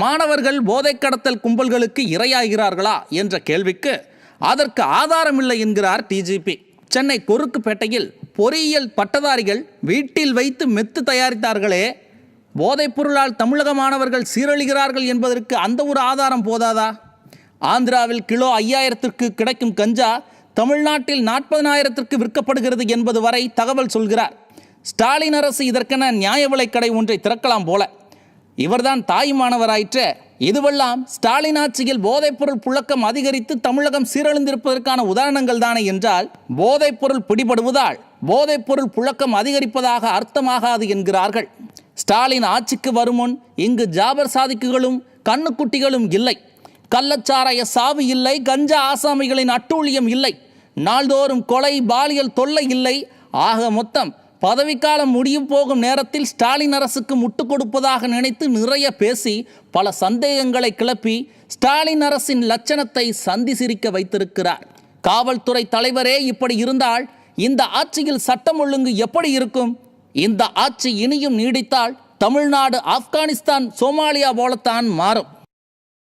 மாணவர்கள் போதை கடத்தல் கும்பல்களுக்கு இரையாகிறார்களா என்ற கேள்விக்கு அதற்கு ஆதாரமில்லை என்கிறார் டிஜிபி சென்னை கொருக்குப்பேட்டையில் பொறியியல் பட்டதாரிகள் வீட்டில் வைத்து மெத்து தயாரித்தார்களே. போதைப் பொருளால் தமிழக மாணவர்கள் சீரழிகிறார்கள் என்பதற்கு அந்த ஒரு ஆதாரம் போதாதா? ஆந்திராவில் கிலோ ஐயாயிரத்திற்கு கிடைக்கும் கஞ்சா தமிழ்நாட்டில் நாற்பதனாயிரத்திற்கு விற்கப்படுகிறது என்பது வரை தகவல் சொல்கிறார். ஸ்டாலின் அரசு இதற்கென நியாய விலைக்கடை ஒன்றை திறக்கலாம் போல. இவர்தான் தாய்மானவராயிற்ற. இதுவெல்லாம் ஸ்டாலின் ஆட்சியில் போதைப்பொருள் புழக்கம் அதிகரித்து தமிழகம் சீரழிந்திருப்பதற்கான உதாரணங்கள் தானே என்றால் போதைப்பொருள் பிடிபடுவதால் போதைப்பொருள் புழக்கம் அதிகரிப்பதாக அர்த்தமாகாது என்கிறார்கள். ஸ்டாலின் ஆட்சிக்கு வருமுன் இங்கு ஜாபர் சாதிக்குகளும் கண்ணுக்குட்டிகளும் இல்லை. கள்ளச்சாராய சாவு இல்லை கஞ்சா ஆசாமிகளின் அட்டூழியம் இல்லை. நாள்தோறும் கொலை பாலியல் தொல்லை இல்லை. ஆக மொத்தம் பதவிக்காலம் முடியும் போகும் நேரத்தில் ஸ்டாலின் அரசுக்கு முட்டு கொடுப்பதாக நினைத்து நிறைய பேசி பல சந்தேகங்களை கிளப்பி ஸ்டாலின் அரசின் லட்சணத்தை சந்தி சிரிக்க வைத்திருக்கிறார். காவல்துறை தலைவரே இப்படி இருந்தால் இந்த ஆட்சியில் சட்டம் ஒழுங்கு எப்படி இருக்கும்? இந்த ஆட்சி இனியும் நீடித்தால் தமிழ்நாடு ஆப்கானிஸ்தான் சோமாலியா போலத்தான் மாறும்.